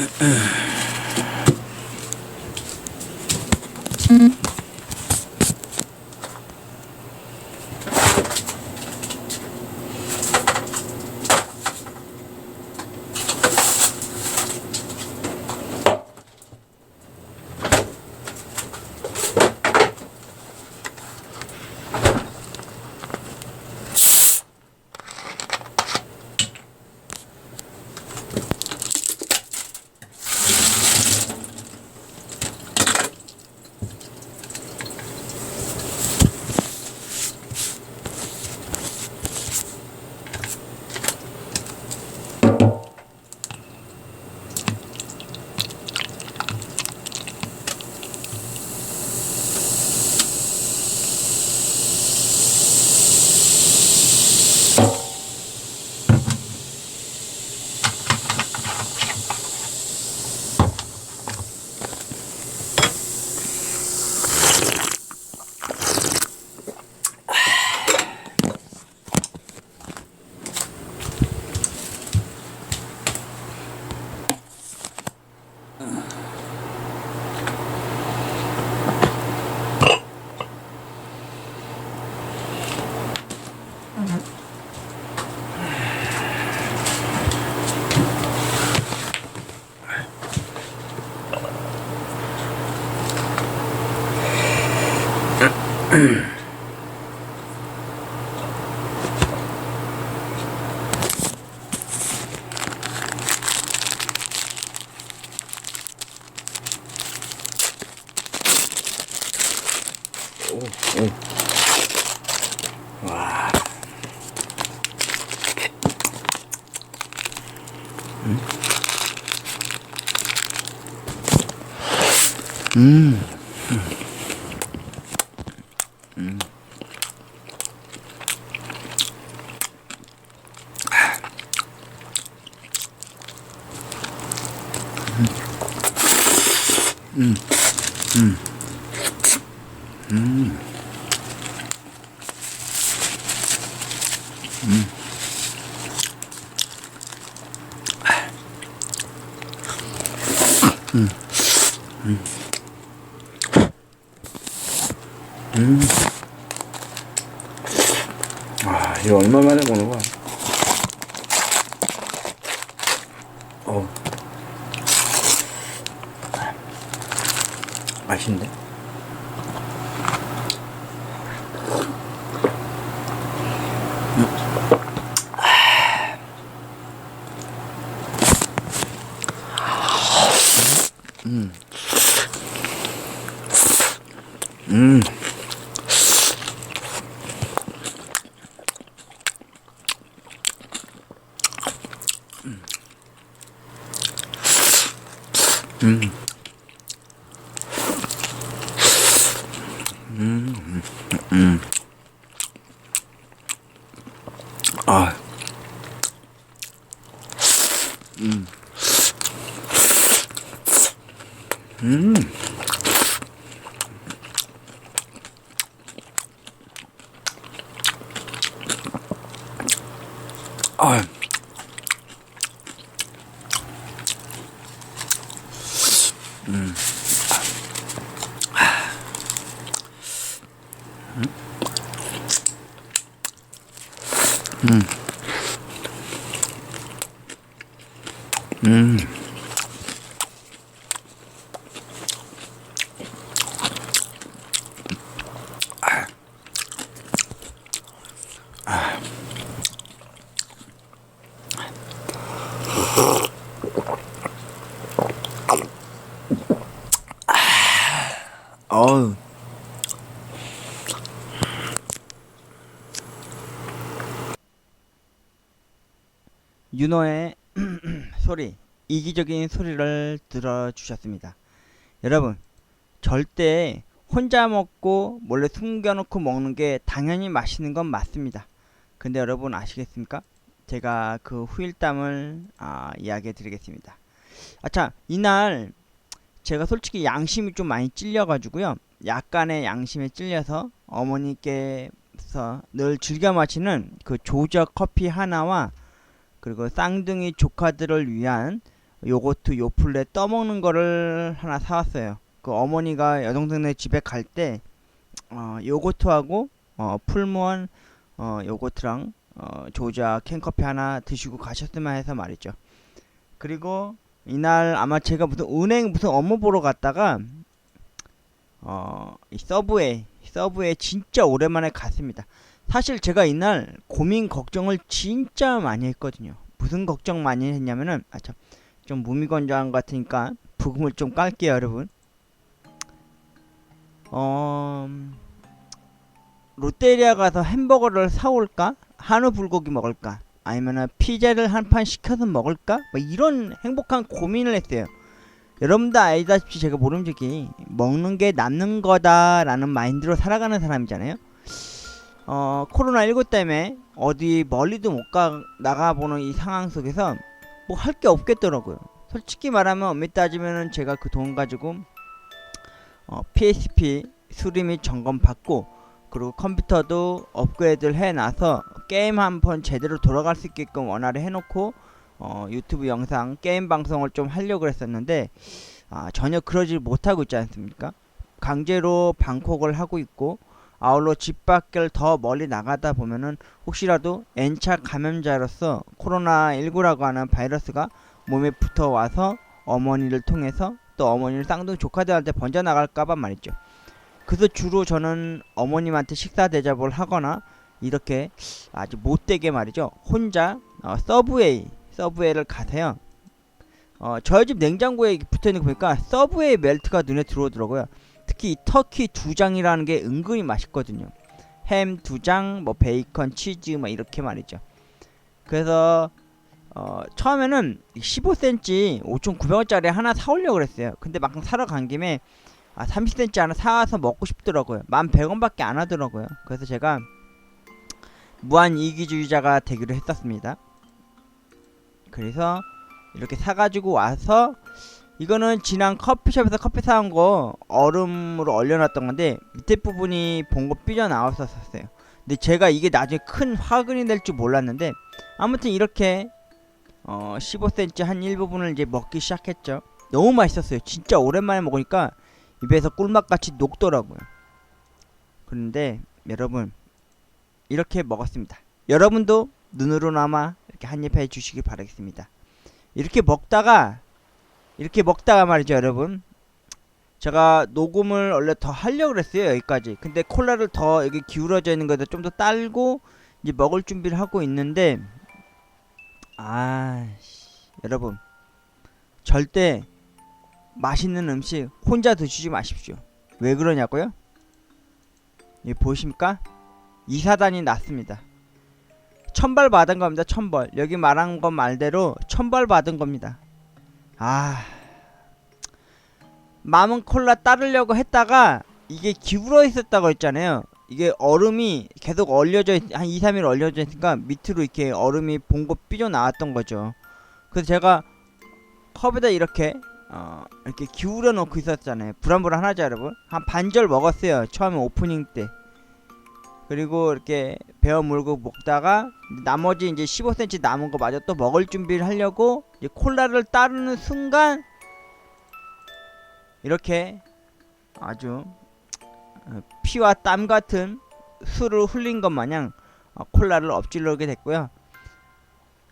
Uh-uh. 음. 아, 이거 얼마 만에 보는 거야? 어. 맛있는데? 아. 아. 어우. 윤호의 소리, 이기적인 소리를 들어주셨습니다. 여러분, 절대 혼자 먹고 몰래 숨겨놓고 먹는 게 당연히 맛있는 건 맞습니다. 근데 여러분 아시겠습니까? 제가 그 후일담을 아, 이야기해 드리겠습니다. 아참, 이날 제가 솔직히 양심이 좀 많이 찔려가지고요. 약간의 양심에 찔려서 어머니께서 늘 즐겨 마시는 그 조적 커피 하나와 그리고 쌍둥이 조카들을 위한 요거트 요플레 떠먹는 거를 하나 사왔어요. 그 어머니가 여동생네 집에 갈 때 어, 요거트하고 어, 풀무원 어, 요거트랑 어, 조자 캔커피 하나 드시고 가셨으면 해서 말이죠. 그리고 이날 아마 제가 무슨 은행 무슨 업무 보러 갔다가 어, 이 서브웨이 서브웨이 진짜 오랜만에 갔습니다. 사실 제가 이날 고민 걱정을 진짜 많이 했거든요. 무슨 걱정 많이 했냐면은 아참 좀 무미건조한 것 같으니까 부금을 좀 깔게요, 여러분. 어 롯데리아 가서 햄버거를 사올까? 한우 불고기 먹을까? 아니면은 피자를 한 판 시켜서 먹을까? 뭐 이런 행복한 고민을 했어요. 여러분도 알다시피 제가 모름지기 먹는 게 남는 거다라는 마인드로 살아가는 사람이잖아요. 어 코로나19 때문에 어디 멀리도 못 가 나가보는 이 상황 속에서 뭐 할 게 없겠더라고요. 솔직히 말하면 엄밀히 따지면은 제가 그 돈 가지고 어, PSP 수리 및 점검 받고 그리고 컴퓨터도 업그레이드를 해놔서 게임 한 번 제대로 돌아갈 수 있게끔 원활히 해놓고 어, 유튜브 영상 게임 방송을 좀 하려고 했었는데 아, 전혀 그러지 못하고 있지 않습니까? 강제로 방콕을 하고 있고 아울러 집 밖을 더 멀리 나가다 보면은 혹시라도 N차 감염자로서 코로나19라고 하는 바이러스가 몸에 붙어와서 어머니를 통해서 또 어머니를 쌍둥이 조카들한테 번져나갈까봐 말이죠. 그래서 주로 저는 어머님한테 식사 대접을 하거나 이렇게 아주 못되게 말이죠. 혼자 어, 서브웨이 서브웨이를 가세요. 어, 저희 집 냉장고에 붙어있는 거 보니까 서브웨이 멜트가 눈에 들어오더라고요. 특히 이 터키 두 장이라는 게 은근히 맛있거든요. 햄 두 장, 뭐 베이컨, 치즈 막 이렇게 말이죠. 그래서 어, 처음에는 15cm 5,900원짜리 하나 사오려고 그랬어요. 근데 막상 사러 간 김에 아 30cm 하나 사와서 먹고 싶더라고요. 11,100원밖에 안 하더라고요. 그래서 제가 무한 이기주의자가 되기로 했었습니다. 그래서 이렇게 사가지고 와서 이거는 지난 커피숍에서 커피 사온 거 얼음으로 얼려놨던 건데 밑에 부분이 봉고 삐져 나왔었어요. 근데 제가 이게 나중에 큰 화근이 될 줄 몰랐는데 아무튼 이렇게 어 15cm 한 일부분을 이제 먹기 시작했죠. 너무 맛있었어요. 진짜 오랜만에 먹으니까 입에서 꿀맛같이 녹더라고요. 그런데 여러분 이렇게 먹었습니다. 여러분도 눈으로나마 이렇게 한 입 해주시기 바라겠습니다. 이렇게 먹다가 이렇게 먹다가 말이죠 여러분. 제가 녹음을 원래 더 하려고 그랬어요 여기까지. 근데 콜라를 더 여기 기울어져 있는 거에다 좀더 딸고 이제 먹을 준비를 하고 있는데 아 여러분. 절대 맛있는 음식 혼자 드시지 마십시오. 왜 그러냐고요? 이 보십니까? 이사단이 났습니다. 천벌 받은 겁니다 천벌. 여기 말한 것 말대로 천벌 받은 겁니다 아 마문 콜라 따르려고 했다가 이게 기울어 있었다고 했잖아요. 이게 얼음이 계속 얼려져 있, 한 2, 3일 얼려져 있으니까 밑으로 이렇게 얼음이 봉고 삐져 나왔던 거죠. 그래서 제가 컵에다 이렇게 어, 이렇게 기울여 놓고 있었잖아요. 불안불안하죠 여러분? 한 반절 먹었어요 처음에 오프닝 때. 그리고 이렇게 베어 물고 먹다가 나머지 이제 15cm 남은 거 마저 또 먹을 준비를 하려고 콜라를 따르는 순간 이렇게 아주 어, 피와 땀 같은 술을 흘린 것 마냥 어, 콜라를 엎질러게 됐고요.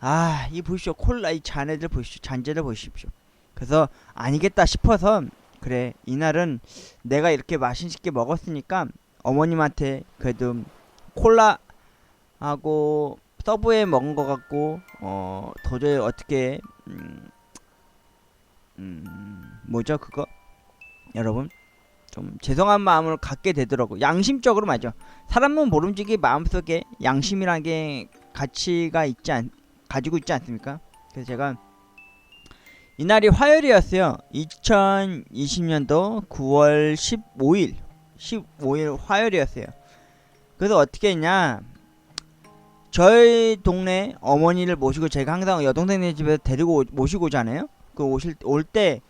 아, 이 보십시오. 콜라 이 잔애들 보십시오. 잔재를 보십시오. 그래서 아니겠다 싶어서 그래 이날은 내가 이렇게 맛있게 먹었으니까 어머님한테 그래도 콜라하고 서브에 먹은 것 같고 어 도저히 어떻게 음, 음 뭐죠 그거? 여러분 좀 죄송한 마음을 갖게 되더라고. 양심적으로 말이죠. 사람은 모름지기 마음속에 양심이라는 게 가치가 있지 않 가지고 있지 않습니까? 그래서 제가 이날이 화요일이었어요. 2020년도 9월 15일 15일 화요일이었어요. 그래서 어떻게 했냐 저희 동네 어머니를 모시고 제가 항상 여동생네 집에 데리고 오- 모시고 오잖아요. 그 오실 올 때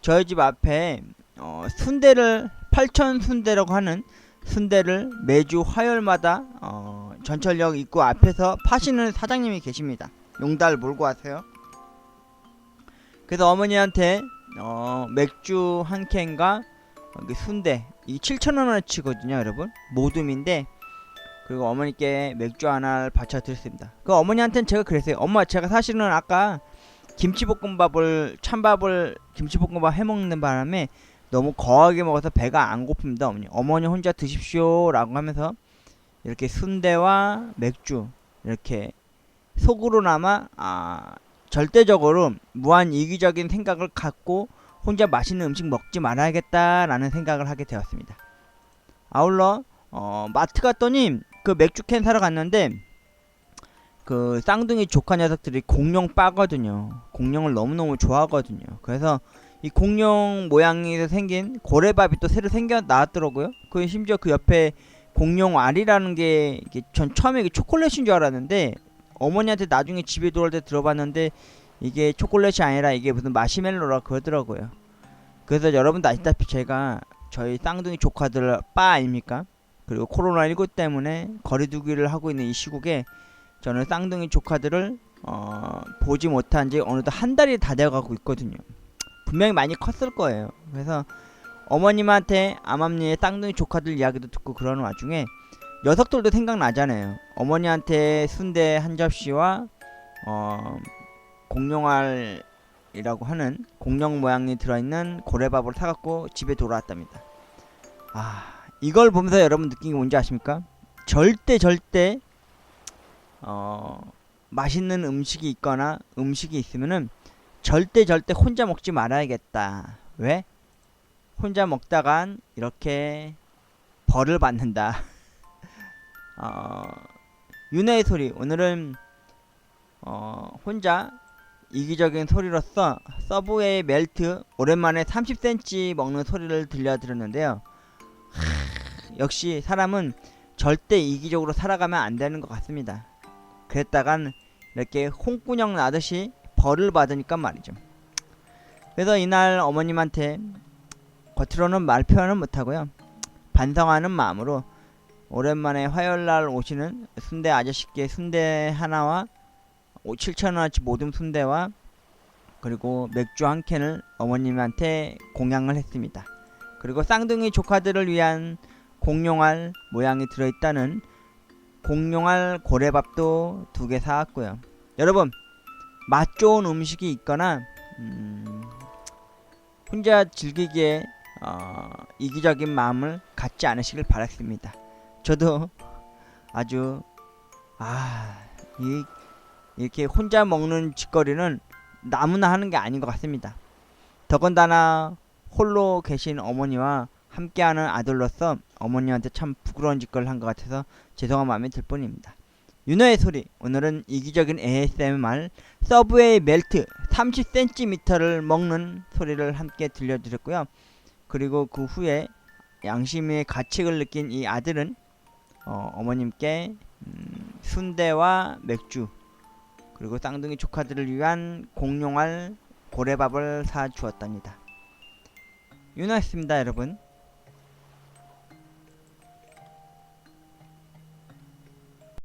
저희 집 앞에 어, 순대를 팔천 순대라고 하는 순대를 매주 화요일마다 어, 전철역 입구 앞에서 파시는 사장님이 계십니다. 용달 몰고 와세요. 그래서 어머니한테 어, 맥주 한 캔과 여기 순대 이 7,000원어치거든요 여러분. 모둠인데 그리고 어머니께 맥주 하나를 바쳐 드렸습니다. 그 어머니한테는 제가 그랬어요. 엄마 제가 사실은 아까 김치볶음밥을 찬밥을 김치볶음밥 해먹는 바람에 너무 거하게 먹어서 배가 안 고픕니다 어머니. 어머니 혼자 드십시오 라고 하면서 이렇게 순대와 맥주 이렇게 속으로나마 아 절대적으로 무한 이기적인 생각을 갖고 혼자 맛있는 음식 먹지 말아야겠다라는 생각을 하게 되었습니다. 아울러 어, 마트 갔더니 그 맥주캔 사러 갔는데 그 쌍둥이 조카 녀석들이 공룡 빠거든요. 공룡을 너무너무 좋아하거든요. 그래서 이 공룡 모양이 생긴 고래밥이 또 새로 생겨 나왔더라고요. 그 심지어 그 옆에 공룡 알이라는 게 이게 전 처음에 이게 초콜릿인 줄 알았는데 어머니한테 나중에 집에 들어올 때 들어봤는데 이게 초콜릿이 아니라 이게 무슨 마시멜로라 그러더라고요. 그래서 여러분도 아시다시피 제가 저희 쌍둥이 조카들 빠 아닙니까? 그리고 코로나19 때문에 거리두기를 하고 있는 이 시국에 저는 쌍둥이 조카들을 어, 보지 못한 지 어느덧 한 달이 다 되어가고 있거든요. 분명히 많이 컸을 거예요. 그래서 어머님한테 암암리의 쌍둥이 조카들 이야기도 듣고 그러는 와중에 녀석들도 생각나잖아요. 어머니한테 순대 한 접시와 어, 공룡알이라고 하는 공룡 모양이 들어있는 고래밥을 사갖고 집에 돌아왔답니다. 아 이걸 보면서 여러분 느낀 게 뭔지 아십니까? 절대 절대 어, 맛있는 음식이 있거나 음식이 있으면은 절대 절대 혼자 먹지 말아야겠다. 왜? 혼자 먹다간 이렇게 벌을 받는다. 어, 윤혜의 소리 오늘은 어, 혼자 이기적인 소리로서 서브웨이 멜트 오랜만에 30cm 먹는 소리를 들려드렸는데요. 하, 역시 사람은 절대 이기적으로 살아가면 안 되는 것 같습니다. 그랬다간 이렇게 홍군형 나듯이 벌을 받으니까 말이죠. 그래서 이날 어머님한테 겉으로는 말 표현은 못하고요. 반성하는 마음으로 오랜만에 화요일날 오시는 순대 아저씨께 순대 하나와 7천원어치 모듬 순대와 그리고 맥주 한 캔을 어머님한테 공양을 했습니다. 그리고 쌍둥이 조카들을 위한 공룡알 모양이 들어있다는 공룡알 고래밥도 두 개 사왔고요. 여러분 맛 좋은 음식이 있거나 음, 혼자 즐기기에 어, 이기적인 마음을 갖지 않으시길 바랐습니다. 저도 아주 아 이, 이렇게 혼자 먹는 짓거리는 나무나 하는 게 아닌 것 같습니다. 더군다나 홀로 계신 어머니와 함께하는 아들로서 어머니한테 참 부끄러운 짓거리를 한 것 같아서 죄송한 마음이 들 뿐입니다. 윤호의 소리 오늘은 이기적인 ASMR 서브웨이 멜트 30cm를 먹는 소리를 함께 들려드렸고요. 그리고 그 후에 양심의 가책을 느낀 이 아들은 어, 어머님께 음, 순대와 맥주 그리고 쌍둥이 조카들을 위한 공룡알 고래밥을 사 주었답니다. 윤호였습니다 여러분.